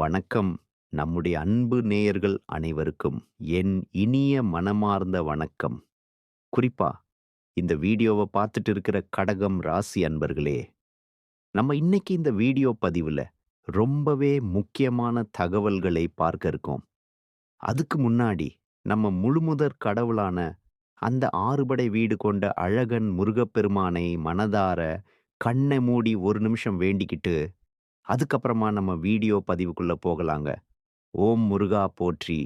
வணக்கம். நம்முடைய அன்பு நேயர்கள் அனைவருக்கும் என் இனிய மனமார்ந்த வணக்கம். குறிப்பா இந்த வீடியோவை பார்த்துட்டு இருக்கிற கடகம் ராசி அன்பர்களே நம்ம இன்னைக்கு இந்த வீடியோ பதிவுல ரொம்பவே முக்கியமான தகவல்களை பார்க்க இருக்கோம். அதுக்கு முன்னாடி நம்ம முழுமுதற் கடவுளான அந்த ஆறுபடை வீடு கொண்ட அழகன் முருகப்பெருமானை மனதார கண்ணை மூடி ஒரு நிமிஷம் வேண்டிக்கிட்டு அதுக்கப்புறமா நம்ம வீடியோ பதிவுக்குள்ள போகலாங்க. ஓம் முருகா போற்றி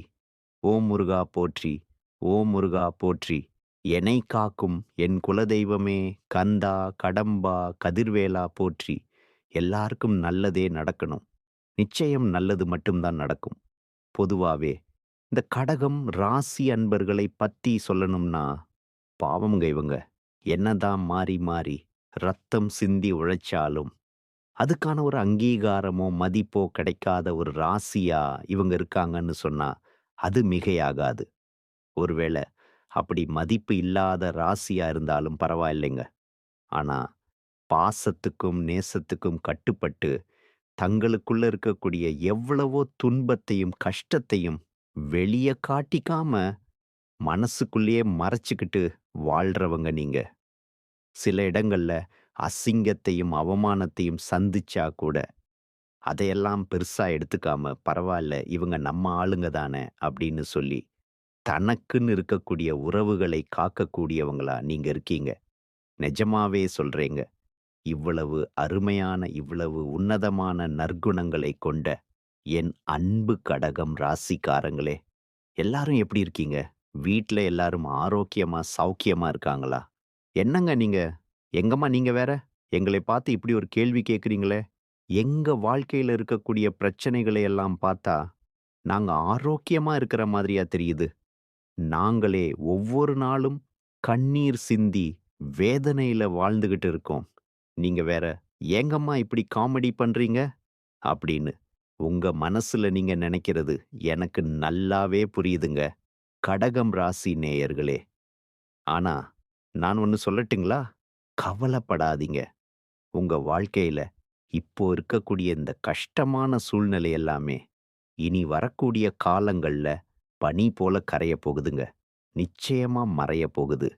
ஓம் முருகா போற்றி ஓம் முருகா போற்றி. என்னை காக்கும் என் குலதெய்வமே கந்தா கடம்பா கதிர்வேலா போற்றி. எல்லாருக்கும் நல்லதே நடக்கணும். நிச்சயம் நல்லது மட்டும்தான் நடக்கும். பொதுவாவே இந்த கடகம் ராசி அன்பர்களை பத்தி சொல்லணும்னா பாவம்ங்க இவங்க. என்னதான் மாறி மாறி ரத்தம் சிந்தி உழைச்சாலும் அதுக்கான ஒரு அங்கீகாரமோ மதிப்போ கிடைக்காத ஒரு ராசியா இவங்க இருக்காங்கன்னு சொன்னா அது மிகையாகாது. ஒருவேளை அப்படி மதிப்பு இல்லாத ராசியா இருந்தாலும் பரவாயில்லைங்க. ஆனா பாசத்துக்கும் நேசத்துக்கும் கட்டுப்பட்டு தங்களுக்குள்ள இருக்கக்கூடிய எவ்வளவோ துன்பத்தையும் கஷ்டத்தையும் வெளியே காட்டிக்காம மனசுக்குள்ளேயே மறைச்சுக்கிட்டு வாழ்றவங்க நீங்க. சில இடங்கள்ல அசிங்கத்தையும் அவமானத்தையும் சந்திச்சா கூட அதையெல்லாம் பெருசா எடுத்துக்காம பரவாயில்ல இவங்க நம்ம ஆளுங்க தானே அப்படின்னு சொல்லி தனக்குன்னு இருக்கக்கூடிய உறவுகளை காக்கக்கூடியவங்களா நீங்க இருக்கீங்க. நிஜமாவே சொல்றேங்க இவ்வளவு அருமையான இவ்வளவு உன்னதமான நற்குணங்களை கொண்ட என் அன்பு கடகம் ராசிக்காரங்களே எல்லாரும் எப்படி இருக்கீங்க? வீட்ல எல்லாரும் ஆரோக்கியமா சௌக்கியமா இருக்காங்களா? என்னங்க நீங்க? எங்கம்மா நீங்க வேற? எங்களை பார்த்து இப்படி ஒரு கேள்வி கேட்குறீங்களே? எங்க வாழ்க்கையில இருக்கக்கூடிய பிரச்சனைகளை எல்லாம் பார்த்தா நாங்க ஆரோக்கியமா இருக்கிற மாதிரியா தெரியுது. நாங்களே ஒவ்வொரு நாளும் கண்ணீர் சிந்தி வேதனையில வாழ்ந்துகிட்டு இருக்கோம். நீங்க வேற ஏங்கம்மா இப்படி காமெடி பண்றீங்க? அப்படின்னு உங்க மனசுல நீங்க நினைக்கிறது எனக்கு நல்லாவே புரியுதுங்க. கடகம் ராசி நேயர்களே. ஆனா நான் ஒன்று சொல்லட்டுங்களா? கவலைப்படாதீங்க. உங்க வாழ்க்கையில இப்போ இருக்கக்கூடிய இந்த கஷ்டமான சூழ்நிலை எல்லாமே இனி வரக்கூடிய காலங்கள்ல பனி போல கரைய போகுதுங்க. நிச்சயமா மறைய போகுது.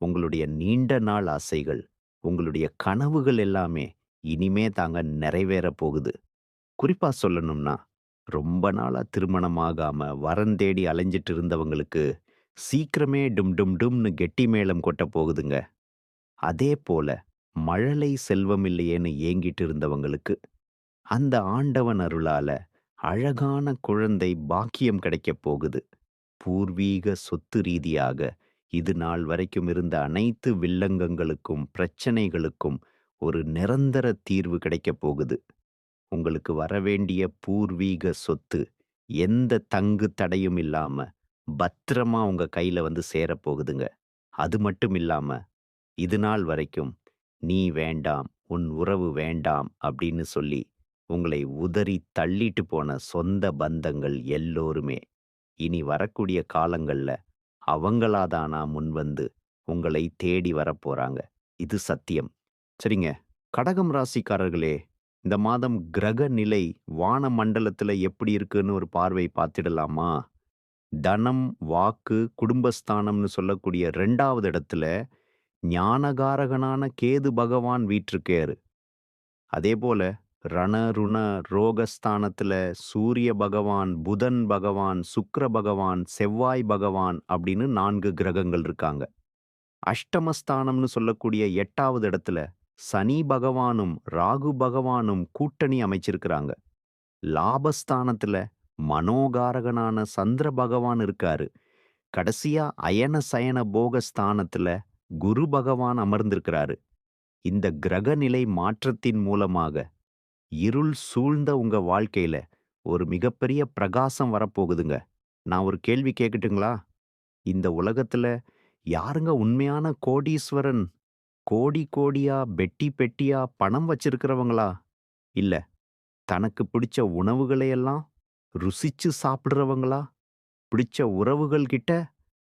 உங்களுடைய நீண்ட நாள் ஆசைகள் உங்களுடைய கனவுகள் எல்லாமே இனிமே தாங்க நிறைவேற போகுது. குறிப்பா சொல்லணும்னா ரொம்ப நாளா திருமணமாகாம வரன் தேடி அலைஞ்சிட்டு இருந்தவங்களுக்கு சீக்கிரமே டும் டும் டும்னு கெட்டி மேளம் கொட்ட போகுதுங்க. அதே போல மழலை செல்வமில்லையேன்னு ஏங்கிட்டு இருந்தவங்களுக்கு அந்த ஆண்டவன் அருளால அழகான குழந்தை பாக்கியம் கிடைக்கப் போகுது. பூர்வீக சொத்து ரீதியாக இது நாள் வரைக்கும் இருந்த அனைத்து வில்லங்கங்களுக்கும் பிரச்சனைகளுக்கும் ஒரு நிரந்தர தீர்வு கிடைக்கப் போகுது. உங்களுக்கு வரவேண்டிய பூர்வீக சொத்து எந்த தங்கு தடையும் இல்லாம பத்திரமா உங்க கையில வந்து சேரப்போகுதுங்க அது மட்டும் இல்லாம இது நாள் வரைக்கும் நீ வேண்டாம் உன் உறவு வேண்டாம் அப்படின்னு சொல்லி உங்களை உதறி தள்ளிட்டு போன சொந்த பந்தங்கள் எல்லோருமே இனி வரக்கூடிய காலங்கள்ல அவங்களாதானா முன்வந்து உங்களை தேடி வரப்போறாங்க. இது சத்தியம். சரிங்க. கடகம் ராசிக்காரர்களே இந்த மாதம் கிரக நிலை வான மண்டலத்துல எப்படி இருக்குன்னு ஒரு பார்வை பார்த்திடலாமா? தனம் வாக்கு குடும்பஸ்தானம்னு சொல்லக்கூடிய ரெண்டாவது இடத்துல ஞானகாரகனான கேது பகவான் வீற்றுக்கேறு அதே போல ரண ருண ரோகஸ்தானத்துல சூரிய பகவான் புதன் பகவான் சுக்ர பகவான் செவ்வாய் பகவான் அப்படின்னு நான்கு கிரகங்கள் இருக்காங்க. அஷ்டமஸ்தானம்னு சொல்லக்கூடிய எட்டாவது இடத்துல சனி பகவானும் ராகு பகவானும் கூட்டணி அமைச்சிருக்கிறாங்க. லாபஸ்தானத்துல மனோகாரகனான சந்திர பகவான் இருக்காரு. கடைசியா அயன சயன போகஸ்தானத்தில் குரு பகவான் அமர்ந்திருக்கிறாரு. இந்த கிரக நிலை மாற்றத்தின் மூலமாக இருள் சூழ்ந்த உங்க வாழ்க்கையில ஒரு மிகப்பெரிய பிரகாசம் வரப்போகுதுங்க. நான் ஒரு கேள்வி கேட்கட்டுங்களா இந்த உலகத்துல யாருங்க உண்மையான கோடீஸ்வரன்? கோடி கோடியா பெட்டி பெட்டியா பணம் வச்சிருக்கிறவங்களா? இல்ல தனக்கு பிடிச்ச உணவுகளையெல்லாம் ருசிச்சு சாப்பிடுறவங்களா? பிடிச்ச உறவுகள் கிட்ட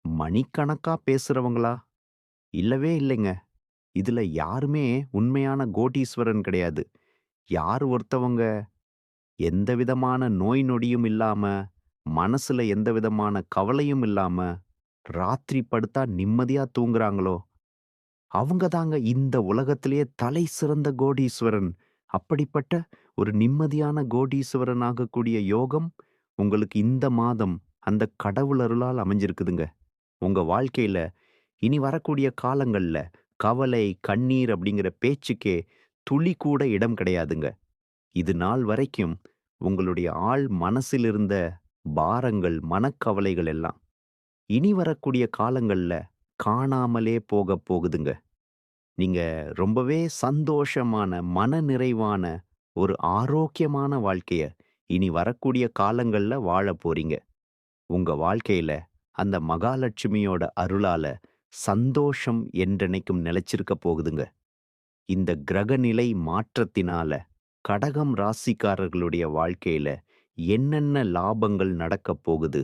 மணிக்கணக்கா பேசுறவங்களா? இல்லவே இல்லைங்க. இதுல யாருமே உண்மையான கோடீஸ்வரன் கிடையாது. யார் ஒருத்தவங்க எந்த விதமான நோய் நொடியும் இல்லாம, மனசுல எந்த விதமான கவலையும் இல்லாம, ராத்திரி படுத்தா நிம்மதியா தூங்குறாங்களோ, அவங்க தாங்க இந்த உலகத்திலேயே தலை சிறந்த கோடீஸ்வரன். அப்படிப்பட்ட ஒரு நிம்மதியான கோடீஸ்வரன் ஆகக்கூடிய யோகம் உங்களுக்கு இந்த மாதம் அந்த கடவுள் அருளால் அமைஞ்சிருக்குதுங்க. உங்க வாழ்க்கையில இனி வரக்கூடிய காலங்கள்ல கவலை, கண்ணீர் அப்படிங்கிற பேச்சுக்கே துளி கூட இடம் கிடையாதுங்க. இது நாள் வரைக்கும் உங்களுடைய ஆள் மனசில் இருந்த பாரங்கள், மனக்கவலைகள் எல்லாம் இனி வரக்கூடிய காலங்கள்ல காணாமலே போகப் போகுதுங்க. நீங்க ரொம்பவே சந்தோஷமான, மன நிறைவான ஒரு ஆரோக்கியமான வாழ்க்கைய இனி வரக்கூடிய காலங்கள்ல வாழ போறீங்க. உங்க வாழ்க்கையில அந்த மகாலட்சுமியோட அருளால சந்தோஷம் என்றென்னைக்கும் நிலைச்சிருக்க போகுதுங்க. இந்த கிரகநிலை மாற்றத்தினால கடகம் ராசிக்காரர்களுடைய வாழ்க்கையில என்னென்ன லாபங்கள் நடக்கப் போகுது?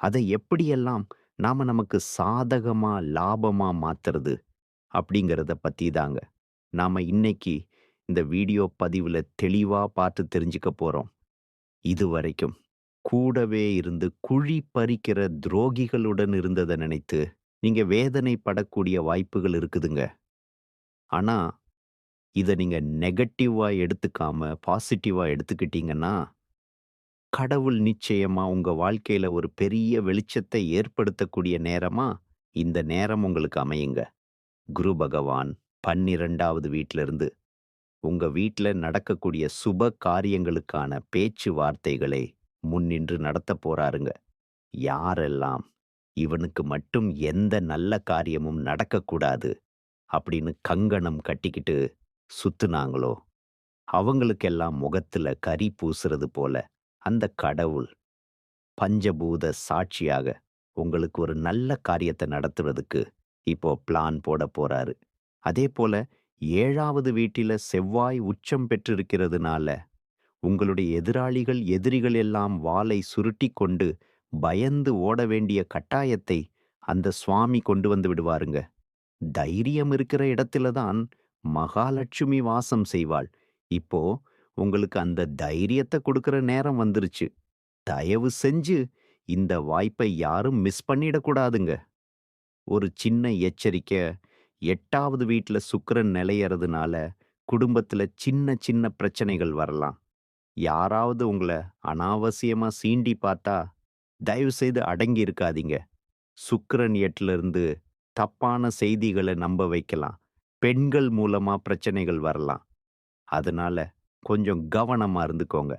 அதை எப்படியெல்லாம் நாம நமக்கு சாதகமா, லாபமா மாத்துறது? அப்படிங்கிறத பத்தி தாங்க நாம இன்னைக்கு இந்த வீடியோ பதிவுல தெளிவா பார்த்து தெரிஞ்சுக்க போறோம். இதுவரைக்கும் கூடவே இருந்து குழி பறிக்கிற துரோகிகளுடன் இருந்தத நினைத்து நீங்க வேதனைப்படக்கூடிய வாய்ப்புகள் இருக்குதுங்க. ஆனா, இத நீங்க நெகட்டிவா எடுத்துக்காம பாசிட்டிவா எடுத்துக்கிட்டீங்கன்னா, கடவுள் நிச்சயமா உங்க வாழ்க்கையில ஒரு பெரிய வெளிச்சத்தை ஏற்படுத்தக்கூடிய நேரமா இந்த நேரம் உங்களுக்கு அமையுங்க. குரு பகவான் 12வது வீட்ல இருந்து உங்க நடக்கக்கூடிய சுப காரியங்களுக்கான பேச்சு வார்த்தைகளை முன்னின்று நடத்தப் போறாருங்க. யாரெல்லாம் இவனுக்கு மட்டும் எந்த நல்ல காரியமும் நடக்கக்கூடாது அப்படின்னு கங்கணம் கட்டிக்கிட்டு சுத்துனாங்களோ, அவங்களுக்கெல்லாம் முகத்துல கரி பூசுறது போல அந்த கடவுள் பஞ்சபூத சாட்சியாக உங்களுக்கு ஒரு நல்ல காரியத்தை நடத்துறதுக்கு இப்போ பிளான் போடப் போறாரு. அதே போல ஏழாவது வீட்டில செவ்வாய் உச்சம் பெற்றிருக்கிறதுனால, உங்களுடைய எதிராளிகள், எதிரிகள் எல்லாம் வாலை சுருட்டிக் கொண்டு பயந்து ஓட வேண்டிய கட்டாயத்தை அந்த சுவாமி கொண்டு வந்து விடுவாருங்க. தைரியம் இருக்கிற இடத்துல தான் மகாலட்சுமி வாசம் செய்வாள். இப்போ உங்களுக்கு அந்த தைரியத்த கொடுக்கற நேரம் வந்துருச்சு. தயவு செஞ்சு இந்த வாய்ப்பை யாரும் மிஸ் பண்ணிடக்கூடாதுங்க. ஒரு சின்ன எச்சரிக்கை எட்டாவது வீட்டில் சுக்கரன் நிலையறதுனால குடும்பத்துல சின்ன சின்ன பிரச்சனைகள் வரலாம். யாராவது உங்கள அனாவசியமா சீண்டி பார்த்தா, தயவு செய்து அடங்கி இருக்காதீங்க. சுக்கிரன் 8ல இருந்து தப்பான செய்திகள நம்ப வைக்கலாம். பெண்கள் மூலமா பிரச்சனைகள் வரலாம். அதனால கொஞ்சம் கவனமா இருந்துக்கோங்க.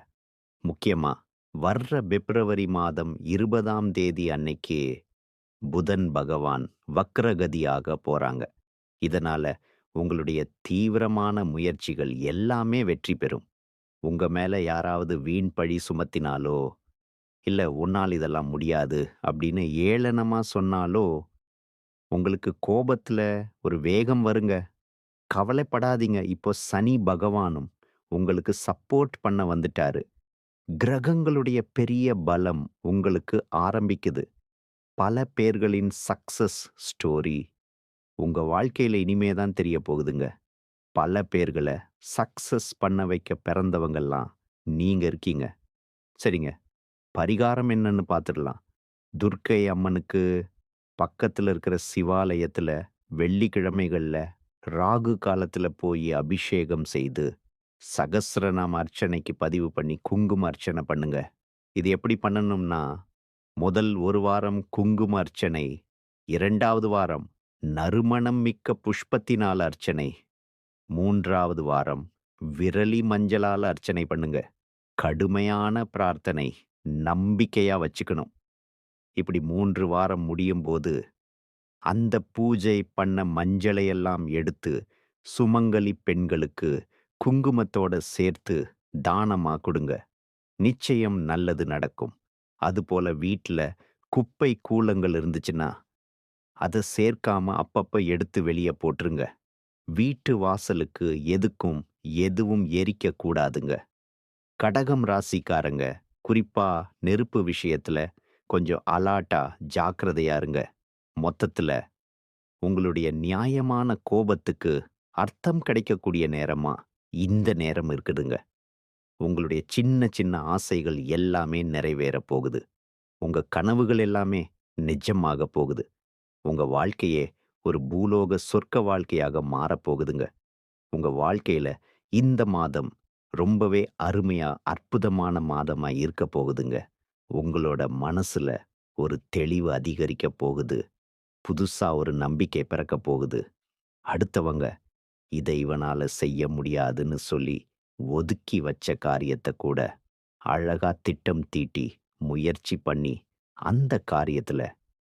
முக்கியமா வர்ற பிப்ரவரி மாதம் 20ஆம் தேதி அன்னைக்கு புதன் பகவான் வக்ரகதியாக போறாங்க. இதனால உங்களுடைய தீவிரமான முயற்சிகள் எல்லாமே வெற்றி பெறும். உங்க மேல யாராவது வீண் பழி சுமத்தினாலோ, இல்ல உன்னால் இதெல்லாம் முடியாது அப்படின்னு ஏளனமா சொன்னாலோ, உங்களுக்கு கோபத்துல ஒரு வேகம் வருங்க. கவலைப்படாதீங்க. இப்போ சனி பகவானும் உங்களுக்கு சப்போர்ட் பண்ண வந்துட்டாரு. கிரகங்களுடைய பெரிய பலம் உங்களுக்கு ஆரம்பிக்குது. பல பேர்களின் சக்சஸ் ஸ்டோரி உங்க வாழ்க்கையில இனிமே தான் தெரிய போகுதுங்க. பல பேர்கள சக்சஸ் பண்ண வைக்க பிறந்தவங்கல்லாம் நீங்க இருக்கீங்க. சரிங்க. பரிகாரம் என்னன்னு பார்த்துடலாம். துர்க்கை அம்மனுக்கு பக்கத்துல இருக்கிற சிவாலயத்துல வெள்ளிக்கிழமைகள்ல ராகு காலத்துல போய் அபிஷேகம் செய்து, சகசிரநாம அர்ச்சனைக்கு பதிவு பண்ணி குங்கும அர்ச்சனை பண்ணுங்க. இது எப்படி பண்ணணும்னா, முதல் ஒரு வாரம் குங்கும அர்ச்சனை, இரண்டாவது வாரம் நறுமணம் மிக்க புஷ்பத்தினால அர்ச்சனை, மூன்றாவது வாரம் விரலி மஞ்சளால அர்ச்சனை பண்ணுங்க. கடுமையான பிரார்த்தனை, நம்பிக்கையா வச்சுக்கணும். இப்படி மூன்று வாரம் முடியும் போது அந்த பூஜை பண்ண மஞ்சளையெல்லாம் எடுத்து சுமங்கலி பெண்களுக்கு குங்குமத்தோட சேர்த்து தானமா கொடுங்க நிச்சயம் நல்லது நடக்கும். அதுபோல வீட்டில் குப்பை கூலங்கள் இருந்துச்சுன்னா, அத சேர்க்காம அப்பப்ப எடுத்து வெளிய போட்டுருங்க. வீட்டு வாசலுக்கு எதுக்கும் எதுவும் எரிக்கக் கூடாதுங்க. கடகம் ராசிக்காரங்க குறிப்பா நெருப்பு விஷயத்துல கொஞ்சம் அலாட்டா, ஜாக்கிரதையா இருங்க. மொத்தத்துல உங்களுடைய நியாயமான கோபத்துக்கு அர்த்தம் கிடைக்கக்கூடிய நேரமா இந்த நேரம் இருக்குதுங்க. உங்களுடைய சின்ன சின்ன ஆசைகள் எல்லாமே நிறைவேறப் போகுது. உங்க கனவுகள் எல்லாமே நிஜமாக போகுது. உங்க வாழ்க்கையே ஒரு பூலோக சொர்க்க வாழ்க்கையாக மாறப்போகுதுங்க. உங்க வாழ்க்கையில இந்த மாதம் ரொம்பவே அருமையா, அற்புதமான மாதமா இருக்க போகுதுங்க. உங்களோட மனசுல ஒரு தெளிவு அதிகரிக்கப் போகுது. புதுசா ஒரு நம்பிக்கை பிறக்கப் போகுது. அடுத்தவங்க இதை இவனால செய்ய முடியாதுன்னு சொல்லி ஒதுக்கி வச்ச காரியத்தை கூட அழகா திட்டம் தீட்டி, முயற்சி பண்ணி, அந்த காரியத்துல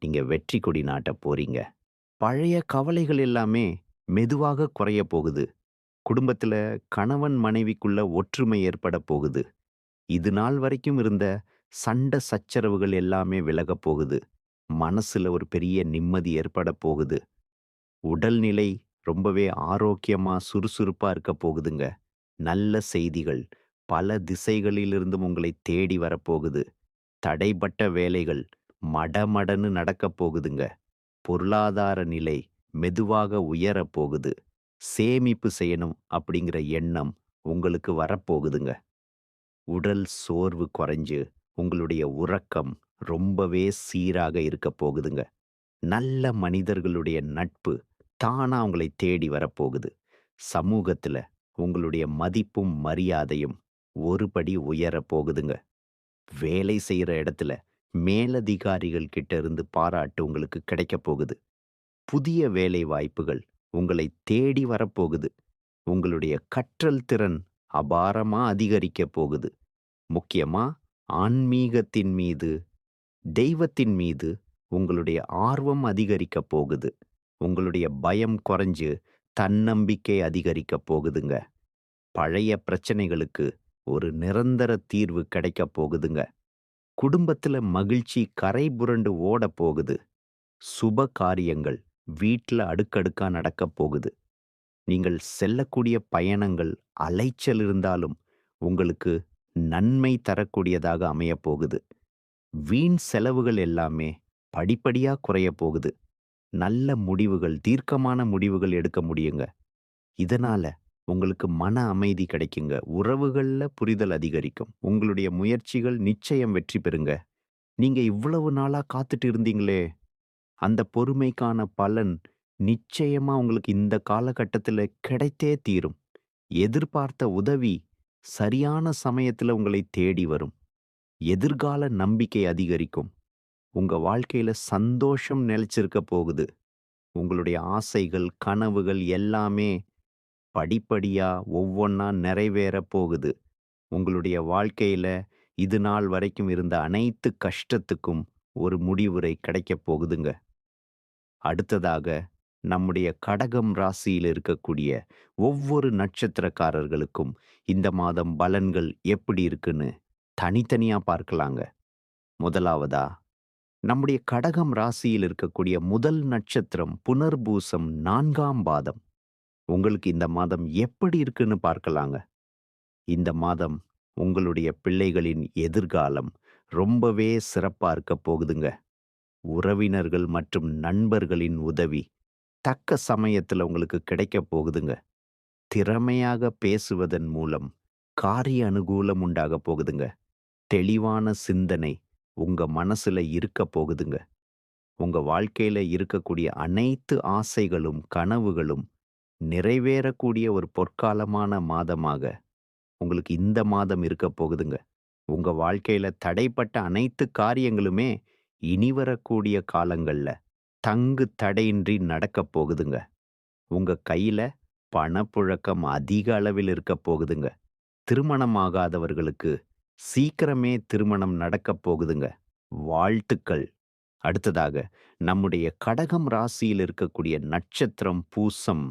நீங்க வெற்றி கொடி நாட்டப் போறீங்க. பழைய கவலைகள் எல்லாமே மெதுவாக குறையப் போகுது. குடும்பத்துல கணவன் மனைவிக்குள்ள ஒற்றுமை ஏற்படப் போகுது. இது நாள் வரைக்கும் இருந்த சண்ட சச்சரவுகள் எல்லாமே விலகப் போகுது. மனசுல ஒரு பெரிய நிம்மதி ஏற்படப் போகுது. உடல்நிலை ரொம்பவே ஆரோக்கியமா, சுறுசுறுப்பா இருக்கப் போகுதுங்க. நல்ல செய்திகள் பல திசைகளிலிருந்தும் உங்களை தேடி வரப்போகுது. தடைப்பட்ட வேலைகள் மடமடன்னு நடக்கப் போகுதுங்க. பொருளாதார நிலை மெதுவாக உயரப் போகுது. சேமிப்பு செய்யணும் அப்படிங்கிற எண்ணம் உங்களுக்கு வரப்போகுதுங்க. உடல் சோர்வு குறைஞ்சு, உங்களுடைய உறக்கம் ரொம்பவே சீராக இருக்க போகுதுங்க. நல்ல மனிதர்களுடைய நட்பு தானா உங்களை தேடி வரப்போகுது. சமூகத்துல உங்களுடைய மதிப்பும், மரியாதையும் ஒரு படி உயரப் போகுதுங்க. வேலை செய்யற இடத்துல மேலதிகாரிகள் கிட்ட இருந்து பாராட்டு உங்களுக்கு கிடைக்கப் போகுது. புதிய வேலை வாய்ப்புகள் உங்களை தேடி வரப்போகுது. உங்களுடைய கற்றல் திறன் அபாரமா அதிகரிக்கப் போகுது. முக்கியமா ஆன்மீகத்தின் மீது, தெய்வத்தின் மீது உங்களுடைய ஆர்வம் அதிகரிக்கப் போகுது. உங்களுடைய பயம் குறைஞ்சு தன்னம்பிக்கை அதிகரிக்கப் போகுதுங்க. பழைய பிரச்சனைகளுக்கு ஒரு நிரந்தர தீர்வு கிடைக்கப் போகுதுங்க. குடும்பத்துல மகிழ்ச்சி கரை புரண்டு ஓடப் போகுது. சுப காரியங்கள் வீட்டில் அடுக்கடுக்கா நடக்கப் போகுது. நீங்கள் செல்லக்கூடிய பயணங்கள் அலைச்சல் இருந்தாலும் உங்களுக்கு நன்மை தரக்கூடியதாக அமையப் போகுது. வீண் செலவுகள் எல்லாமே படிப்படியா குறையப் போகுது. நல்ல முடிவுகள், தீர்க்கமான முடிவுகள் எடுக்க முடியுங்க. இதனால உங்களுக்கு மன அமைதி கிடைக்குங்க. உறவுகள்ல புரிதல் அதிகரிக்கும். உங்களுடைய முயற்சிகள் நிச்சயம் வெற்றி பெறுங்க. நீங்க இவ்வளவு நாளா காத்துட்டு இருந்தீங்களே, அந்த பொறுமைக்கான பலன் நிச்சயமா உங்களுக்கு இந்த காலகட்டத்துல கிடைத்தே தீரும். எதிர்பார்த்த உதவி சரியான சமயத்துல உங்களை தேடி வரும். எதிர்கால நம்பிக்கை அதிகரிக்கும். உங்க வாழ்க்கையில சந்தோஷம் நிலைச்சிருக்கப் போகுது. உங்களுடைய ஆசைகள், கனவுகள் எல்லாமே படிப்படியா ஒவ்வொன்னா நிறைவேறப் போகுது. உங்களுடைய வாழ்க்கையில இது நாள் வரைக்கும் இருந்த அனைத்து கஷ்டத்துக்கும் ஒரு முடிவுரை கிடைக்கப் போகுதுங்க. அடுத்ததாக நம்முடைய கடகம் ராசியில் இருக்கக்கூடிய ஒவ்வொரு நட்சத்திரக்காரர்களுக்கும் இந்த மாதம் பலன்கள் எப்படி இருக்குன்னு தனித்தனியா பார்க்கலாங்க. முதலாவதா நம்முடைய கடகம் ராசியில் இருக்கக்கூடிய முதல் நட்சத்திரம் புனர்பூசம் நான்காம் பாதம். உங்களுக்கு இந்த மாதம் எப்படி இருக்குன்னு பார்க்கலாங்க. இந்த மாதம் உங்களுடைய பிள்ளைகளின் எதிர்காலம் ரொம்பவே சிறப்பா இருக்கப் போகுதுங்க. உறவினர்கள் மற்றும் நண்பர்களின் உதவி தக்க சமயத்துல உங்களுக்கு கிடைக்கப் போகுதுங்க. திறமையாக பேசுவதன் மூலம் காரிய அனுகூலம் உண்டாகப் போகுதுங்க. தெளிவான சிந்தனை உங்க மனசுல இருக்கப் போகுதுங்க. உங்க வாழ்க்கையில இருக்கக்கூடிய அனைத்து ஆசைகளும், கனவுகளும் நிறைவேறக்கூடிய ஒரு பொற்காலமான மாதமாக உங்களுக்கு இந்த மாதம் இருக்கப் போகுதுங்க. உங்க வாழ்க்கையில தடைப்பட்ட அனைத்து காரியங்களுமே இனி வரக்கூடிய காலங்கள்ல தங்கு தடையின்றி நடக்கப் போகுதுங்க. உங்க கையில பணப்புழக்கம் அதிக அளவில் இருக்கப் போகுதுங்க. திருமணமாகாதவர்களுக்கு சீக்கிரமே திருமணம் நடக்கப் போகுதுங்க. வாழ்த்துக்கள். அடுத்ததாக நம்முடைய கடகம் ராசியில் இருக்கக்கூடிய நட்சத்திரம் பூசம்.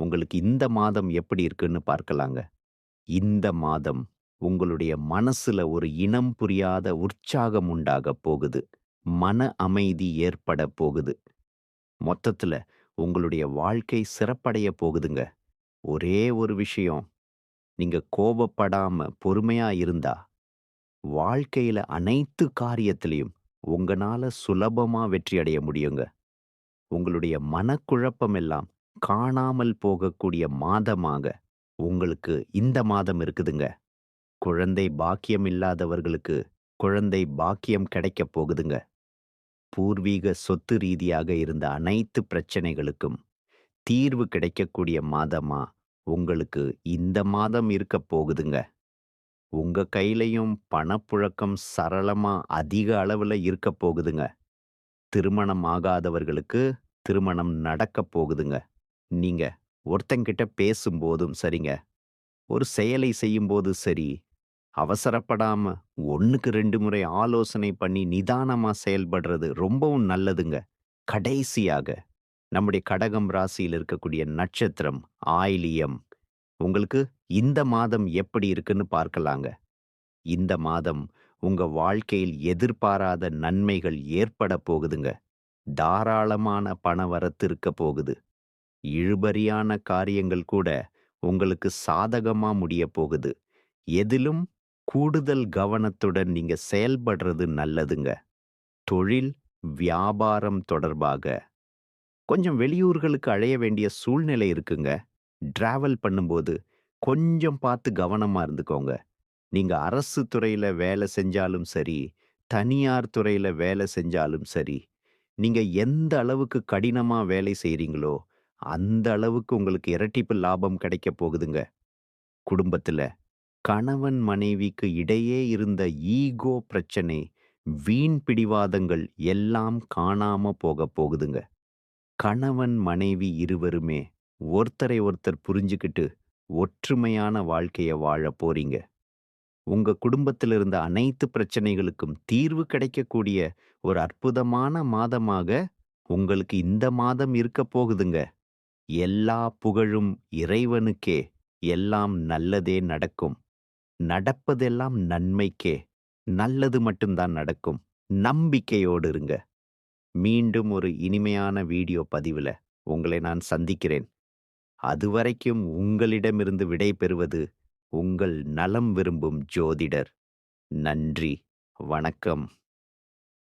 உங்களுக்கு இந்த மாதம் எப்படி இருக்குன்னு பார்க்கலாங்க. இந்த மாதம் உங்களுடைய மனசுல ஒரு இனம் புரியாத உற்சாகம் உண்டாகப் போகுது. மன அமைதி ஏற்படப் போகுது. மொத்தத்துல உங்களுடைய வாழ்க்கை சிறப்படையப் போகுதுங்க. ஒரே ஒரு விஷயம், நீங்க கோபப்படாம பொறுமையா இருந்தா, வாழ்க்கையில அனைத்து காரியத்திலையும் உங்களால சுலபமா வெற்றி அடைய முடியுங்க. உங்களுடைய மனக்குழப்பம் எல்லாம் காணாமல் போகக்கூடிய மாதமாக உங்களுக்கு இந்த மாதம் இருக்குதுங்க. குழந்தை பாக்கியம் இல்லாதவர்களுக்கு குழந்தை பாக்கியம் கிடைக்கப் போகுதுங்க. பூர்வீக சொத்து ரீதியாக இருந்த அனைத்து பிரச்சனைகளுக்கும் தீர்வு கிடைக்கக்கூடிய மாதமா உங்களுக்கு இந்த மாதம் இருக்கப் போகுதுங்க. உங்க கையிலயும் பணப்புழக்கம் சரளமா அதிக அளவுல இருக்கப் போகுதுங்க. திருமணம் ஆகாதவர்களுக்கு திருமணம் நடக்கப் போகுதுங்க. நீங்க ஒருத்தங்கிட்ட பேசும்போதும் சரிங்க, ஒரு செயலை செய்யும்போது சரி, அவசரப்படாம 1க்கு 2 முறை ஆலோசனை பண்ணி நிதானமா செயல்படுறது ரொம்பவும் நல்லதுங்க. கடைசியாக நம்முடைய கடகம் ராசியில் இருக்கக்கூடிய நட்சத்திரம் ஆயிலியம். உங்களுக்கு இந்த மாதம் எப்படி இருக்குன்னு பார்க்கலாங்க. இந்த மாதம் உங்க வாழ்க்கையில் எதிர்பாராத நன்மைகள் ஏற்பட போகுதுங்க. தாராளமான பணவரத்து இருக்க போகுது. இழுபறியான காரியங்கள் கூட உங்களுக்கு சாதகமா முடிய போகுது. எதிலும் கூடுதல் கவனத்துடன் நீங்க செயல்படுறது நல்லதுங்க. தொழில், வியாபாரம் தொடர்பாக கொஞ்சம் வெளியூர்களுக்கு அழைய வேண்டிய சூழ்நிலை இருக்குங்க. டிராவல் பண்ணும்போது கொஞ்சம் பார்த்து கவனமா இருந்துக்கோங்க. நீங்க அரசு துறையில வேலை செஞ்சாலும் சரி, தனியார் துறையில வேலை செஞ்சாலும் சரி, நீங்க எந்த அளவுக்கு கடினமா வேலை செய்றீங்களோ, அந்த அளவுக்கு உங்களுக்கு இரட்டிப்பு லாபம் கிடைக்கப் போகுதுங்க. குடும்பத்துல கணவன் மனைவிக்கு இடையே இருந்த ஈகோ பிரச்சனை, வீண் பிடிவாதங்கள் எல்லாம் காணாம போகப் போகுதுங்க. கணவன் மனைவி இருவருமே ஒருத்தரை ஒருத்தர் புரிஞ்சுக்கிட்டு ஒற்றுமையான வாழ்க்கைய வாழப் போறீங்க. உங்க குடும்பத்தில் இருந்த அனைத்து பிரச்சனைகளுக்கும் தீர்வு கிடைக்கக்கூடிய ஒரு அற்புதமான மாதமாக உங்களுக்கு இந்த மாதம் இருக்கப் போகுதுங்க. எல்லா புகழும் இறைவனுக்கே. எல்லாம் நல்லதே நடக்கும். நடப்பதெல்லாம் நன்மைக்கே. நல்லது மட்டும் தான் நடக்கும். நம்பிக்கையோடு இருங்க. மீண்டும் ஒரு இனிமையான வீடியோ பதிவுல உங்களை நான் சந்திக்கிறேன். அதுவரைக்கும் உங்களிடமிருந்து விடை பெறுவது உங்கள் நலம் விரும்பும் ஜோதிடர். நன்றி. வணக்கம்.